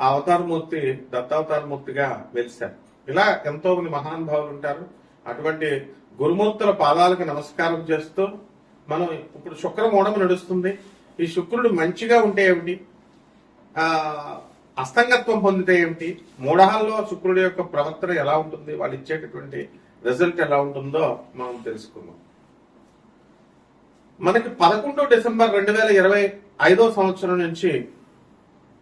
ఆ అవతారమూర్తి దత్తావతారమూర్తిగా వెలిశారు. ఇలా ఎంతో మంది మహానుభావులు ఉంటారు. అటువంటి గురుమూర్తుల పాదాలకు నమస్కారం చేస్తూ మనం ఇప్పుడు శుక్రమూఢం నడుస్తుంది. ఈ శుక్రుడు మంచిగా ఉంటే ఏమిటి? ఆ అస్తంగత్వం పొందితే ఏమిటి? మూఢహాల్లో శుక్రుడి యొక్క ప్రవర్తన ఎలా ఉంటుంది? వాళ్ళు ఇచ్చేటటువంటి రిజల్ట్ ఎలా ఉంటుందో మనం తెలుసుకుందాం. మనకి పదకొండు డిసెంబర్ రెండు వేల ఇరవై ఐదో సంవత్సరం నుంచి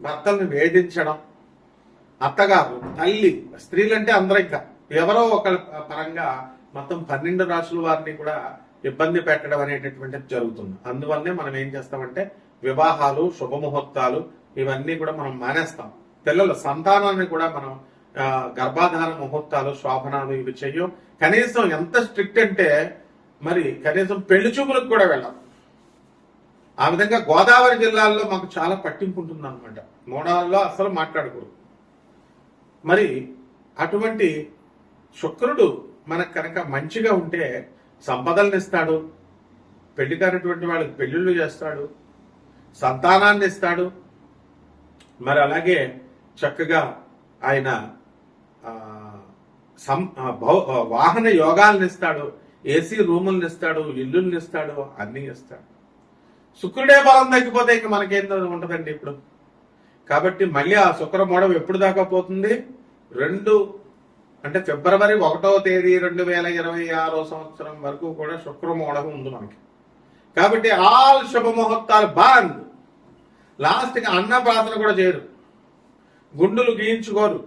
భర్తల్ని వేధించడం అత్తగారు తల్లి స్త్రీలంటే అందరూ ఇంకా ఎవరో ఒక పరంగా మొత్తం పన్నెండు రాసుల వారిని కూడా ఇబ్బంది పెట్టడం అనేటటువంటిది జరుగుతుంది. అందువల్లనే మనం ఏం చేస్తామంటే వివాహాలు శుభముహూర్తాలు ఇవన్నీ కూడా మనం మానేస్తాం. పిల్లల సంతానాన్ని కూడా మనం ఆ, గర్భాధాన ముహూర్తాలు శోభనాలు ఇవి చెయ్యం. కనీసం ఎంత స్ట్రిక్ట్ అంటే మరి కనీసం పెళ్ళి చూపులకు కూడా వెళ్ళాం. ఆ విధంగా గోదావరి జిల్లాల్లో మాకు చాలా పట్టింపు ఉంటుంది అనమాట మూడాల్లో అసలు మాట్లాడకూడదు. మరి అటువంటి శుక్రుడు మనకు కనుక మంచిగా ఉంటే సంపదలను ఇస్తాడు పెళ్ళి కానటువంటి వాళ్ళకి పెళ్ళిళ్ళు చేస్తాడు సంతానాన్ని ఇస్తాడు. మరి అలాగే చక్కగా ఆయన సం- వాహన యోగాలను ఇస్తాడు ఏసీ రూములను ఇస్తాడు ఇల్లుల్ని ఇస్తాడు అన్నీ ఇస్తాడు శుక్రుడే బలం తగ్గిపోతే ఇంక మనకేం ఉంటదండి ఇప్పుడు. కాబట్టి మళ్ళీ ఆ శుక్ర మోడం ఎప్పుడు దాకా పోతుంది? రెండు అంటే ఫిబ్రవరి ఒకటో తేదీ రెండు వేల ఇరవై ఆరో సంవత్సరం వరకు కూడా శుక్రమోడం ఉంది మనకి. కాబట్టి ఆల్ శుభ ముహూర్తాలు బంద్. లాస్ట్ అన్న ప్రార్థన కూడా చేయరు. గుండులు గీయించుకోరు.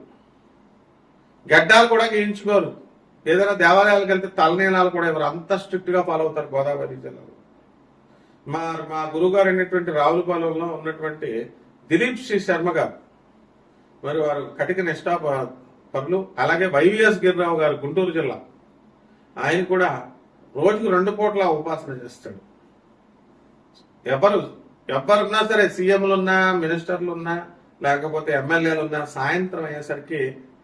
గడ్డాలు కూడా గీయించుకోరు. ఏదైనా దేవాలయాలకు వెళ్తే తలనీలాలు కూడా ఇవ్వరు. అంత స్ట్రిక్ట్గా ఫాలో అవుతారు గోదావరి జిల్లాలో మా మా గురుగారు అయినటువంటి రావులపాలెంలో ఉన్నటువంటి దిలీప్ శ్రీ శర్మ గారు. మరి వారు కటిక నిష్ఠా పనులు అలాగే వైవిఎస్ గిరిరావు గారు గుంటూరు జిల్లా. ఆయన కూడా రోజుకు రెండు పూట్ల ఉపాసన చేస్తాడు. ఎవరు ఎవరున్నా సరే సీఎంలు ఉన్నా మినిస్టర్లు ఉన్నా లేకపోతే ఎమ్మెల్యేలు ఉన్నా సాయంత్రం అయ్యేసరికి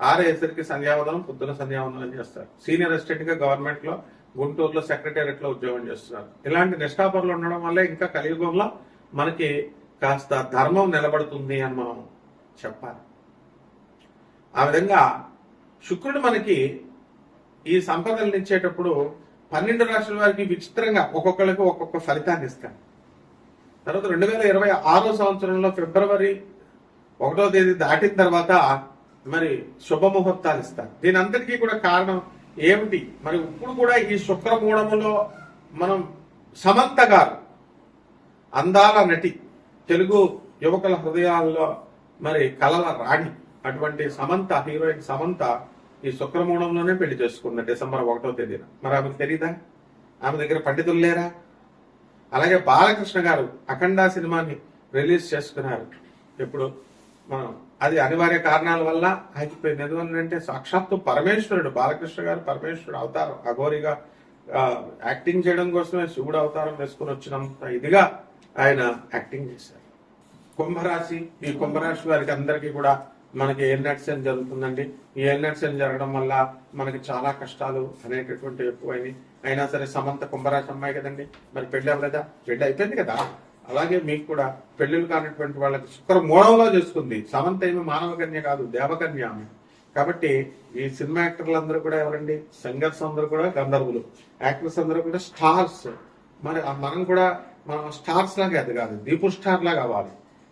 ఆరేసరికి సంధ్యావందనం పొద్దున సంధ్యావందనం చేస్తారు. సీనియర్ అసిస్టెంట్గా గవర్నమెంట్లో గుంటూరులో సెక్రటేరియట్లో ఉద్యోగం చేస్తున్నారు. ఇలాంటి నిష్ఠాపరులు ఉండడం వల్లే ఇంకా కలియుగంలో మనకి కాస్త ధర్మం నిలబడుతుంది అని మనం చెప్పాలి. ఆ విధంగా శుక్రుడు మనకి ఈ సంపదలు ఇచ్చేటప్పుడు పన్నెండు రాష్ట్రాల వారికి విచిత్రంగా ఒక్కొక్కరికి ఒక్కొక్క ఫలితాన్ని ఇస్తాడు. తర్వాత రెండు వేల ఇరవై ఆరో సంవత్సరంలో ఫిబ్రవరి ఒకటో తేదీ దాటిన తర్వాత మరి శుభముహూర్తాలు ఇస్తారు దీని అంతటికీ కూడా కారణం ఏమిటి? మరి ఇప్పుడు కూడా ఈ శుక్రమూఢములో మనం సమంత గారు అందాల నటి తెలుగు యువకుల హృదయాల్లో మరి కలల రాణి అటువంటి సమంత హీరోయిన్ సమంత ఈ శుక్రమూఢంలోనే పెళ్ళి చేసుకుంది డిసెంబర్ ఒకటో తేదీన. మరి ఆమెకు తెలీదా? ఆమె దగ్గర పండితులు లేరా? అలాగే బాలకృష్ణ గారు అఖండ సినిమాని రిలీజ్ చేసుకున్నారు. ఇప్పుడు మనం అది అనివార్య కారణాల వల్ల ఆగిపోయింది ఎందుకంటే సాక్షాత్తు పరమేశ్వరుడు బాలకృష్ణ గారు పరమేశ్వరుడు అవతారం. అఘోరిగా యాక్టింగ్ చేయడం కోసమే శివుడు అవతారం వేసుకుని వచ్చినంత ఇదిగా ఆయన యాక్టింగ్ చేశారు. కుంభరాశి ఈ కుంభరాశి వారికి అందరికీ కూడా మనకి ఎన్నట్సెన్ జరుగుతుందండి? ఈ ఎన్నట్సెన్ జరగడం వల్ల మనకి చాలా కష్టాలు అనేటటువంటి ఎక్కువైనాయి. అయినా సరే సమంత కుంభరాశి అమ్మాయి కదండి. మరి పెళ్ళాం అవ్వలేదా? పెళ్ళి అయిపోయింది కదా. అలాగే మీకు కూడా పెళ్ళిళ్ళు కానటువంటి వాళ్ళకి శుక్ర మూడంలో చేసుకుంది. సమంత ఏమి మానవ కన్య కాదు దేవకన్య ఆమె. కాబట్టి ఈ సినిమా యాక్టర్లు అందరూ కూడా ఎవరండి? సింగర్స్ అందరూ కూడా గంధర్వులు. యాక్టర్స్ అందరూ కూడా స్టార్స్. మరి మనం కూడా మనం స్టార్స్ లాగా ఎదగాలి దీపు స్టార్ లాగా అవ్వాలి.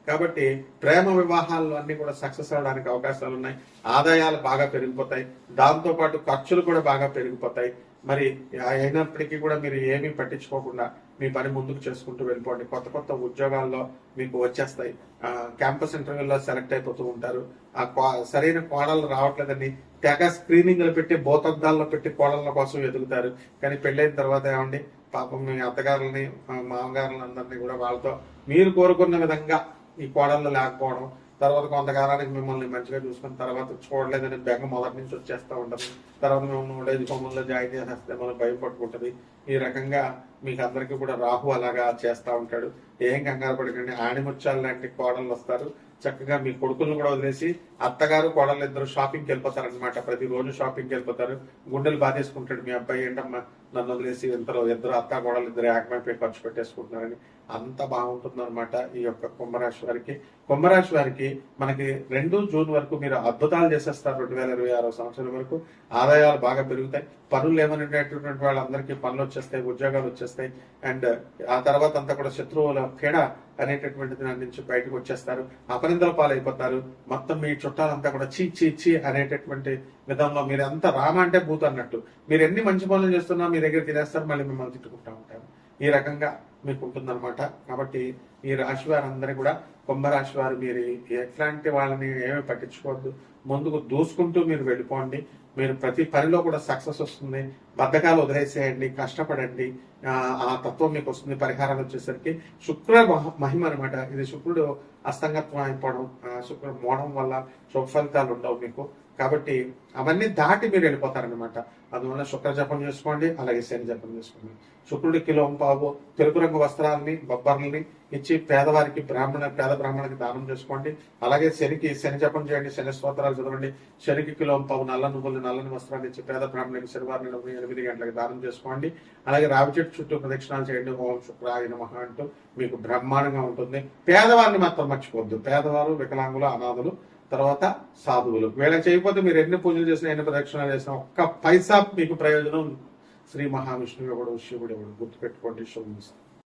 కాబట్టి ప్రేమ వివాహాల్లో అన్ని కూడా సక్సెస్ అవడానికి అవకాశాలు ఉన్నాయి. ఆదాయాలు బాగా పెరిగిపోతాయి. దాంతోపాటు ఖర్చులు కూడా బాగా పెరిగిపోతాయి. మరి అయినప్పటికీ కూడా మీరు ఏమీ పట్టించుకోకుండా మీ పని ముందుకు చేసుకుంటూ వెళ్ళిపోండి. కొత్త కొత్త ఉద్యోగాల్లో మీకు వచ్చేస్తాయి. క్యాంపస్ ఇంటర్వ్యూలో సెలెక్ట్ అయిపోతూ ఉంటారు. ఆ సరైన కోడలు రావట్లేదని తెగ స్క్రీనింగ్లు పెట్టి బోతద్దాల్లో పెట్టి కోడళ్ళ కోసం ఎదుగుతారు. కానీ పెళ్ళైన తర్వాత ఏమండి? పాపం మీ అత్తగారులని మామగారులందరినీ కూడా వాళ్ళతో మీరు కోరుకున్న విధంగా ఈ కోడళ్ళు లేకపోవడం తర్వాత కొంతకాలానికి మిమ్మల్ని మంచిగా చూసుకున్న తర్వాత చూడలేదని బెంగ మొదటి నుంచి వచ్చేస్తా ఉంటుంది. తర్వాత మిమ్మల్ని ఉండేది కొమ్మల్లో జాయిన్ చేసేస్తే మనం భయం పట్టుకుంటది ఈ రకంగా మీకు అందరికీ కూడా రాహు అలాగా చేస్తూ ఉంటాడు. ఏం కంగారు పడకండి. ఆణిముత్యాలు లాంటి కోడళ్ళు వస్తారు. చక్కగా మీ కొడుకులను కూడా వదిలేసి అత్తగారు కోడలు ఇద్దరు షాపింగ్కి వెళ్ళిపోతారు అనమాట ప్రతి రోజు షాపింగ్కి వెళ్ళిపోతారు. గుండెలు బాధేసుకుంటాడు మీ అబ్బాయి. ఏంటమ్మా? నన్ను వదిలేసి ఇంతలో ఇద్దరు అత్త కోడలు ఇద్దరు ఏకమైపోయి ఖర్చు పెట్టేసుకుంటున్నారని. అంత బాగుంటుంది అనమాట ఈ యొక్క కుంభరాశి వారికి. కుంభరాశి వారికి మనకి రెండు జూన్ వరకు మీరు అద్భుతాలు చేసేస్తారు రెండు వేల ఇరవై ఆరో సంవత్సరం వరకు. ఆదాయాలు బాగా పెరుగుతాయి. పనులు ఏమనేటటువంటి వాళ్ళందరికీ పనులు వచ్చేస్తాయి ఉద్యోగాలు వచ్చేస్తాయి. అండ్ ఆ తర్వాత అంతా కూడా శత్రువుల పీడ అనేటటువంటి దాని నుంచి బయటకు వచ్చేస్తారు. అపనిందల పాలైపోతారు. మొత్తం మీ చుట్టాలంతా కూడా చీ చీ చీ అనేటటువంటి విధంలో మీరు ఎంత రామ అంటే భూత అన్నట్టు మీరు ఎన్ని మంచి పనులు చేస్తున్నా మీ దగ్గర తినేస్తారు మళ్ళీ మిమ్మల్ని తిట్టుకుంటా ఉంటారు. ఈ రకంగా మీకు ఉంటుందన్నమాట కాబట్టి ఈ రాశి వారందరూ కూడా కుంభరాశి వారు మీరు ఎట్లాంటి వాళ్ళని ఏమీ పట్టించుకోవద్దు. ముందుకు దూసుకుంటూ మీరు వెళ్ళిపోండి. మీరు ప్రతి పనిలో కూడా సక్సెస్ వస్తుంది. బద్ధకాలు వదిలేసేయండి కష్టపడండి. ఆ, తత్వం మీకు వస్తుంది. పరిహారాలు వచ్చేసరికి శుక్ర మహ- మహిమ అనమాట ఇది శుక్రుడు అస్తంగత్వం అయిపోవడం శుక్రుడు మోడం వల్ల శుభ ఫలితాలు ఉండవు మీకు. కాబట్టి అవన్నీ దాటి మీరు వెళ్ళిపోతారనమాట అందువల్ల శుక్ర జపం చేసుకోండి అలాగే శని జపం చేసుకోండి. శుక్రుడి కిలో పాపు తెలుపు రంగు వస్త్రాలని బొబ్బర్లని ఇచ్చి పేదవారికి బ్రాహ్మణ పేద బ్రాహ్మణకి దానం చేసుకోండి. అలాగే శనికి శని జపం చేయండి శని స్తోత్రాలు చదవండి. శనికి కిలో పావు నల్ల నువ్వులు నల్లని వస్త్రాన్ని ఇచ్చి పేద బ్రాహ్మణునికి శనివారం ఎనిమిది గంటలకు దానం చేసుకోండి. అలాగే రావి చెట్టు చుట్టూ ప్రదక్షిణాలు చేయండి. ఓం శుక్రాయ నమః అంటూ మీకు బ్రహ్మాండంగా ఉంటుంది. పేదవారిని మాత్రం మర్చిపోవద్దు. పేదవారు వికలాంగులు అనాథులు తర్వాత సాధువులు. వేళ చేయకపోతే మీరు ఎన్ని పూజలు చేసినా ఎన్ని ప్రదక్షిణాలు చేసినా ఒక్క పైసా మీకు ప్రయోజనం శ్రీ మహావిష్ణువు ఎవడు శివుడు ఎవడు గుర్తుపెట్టుకోండి శుభం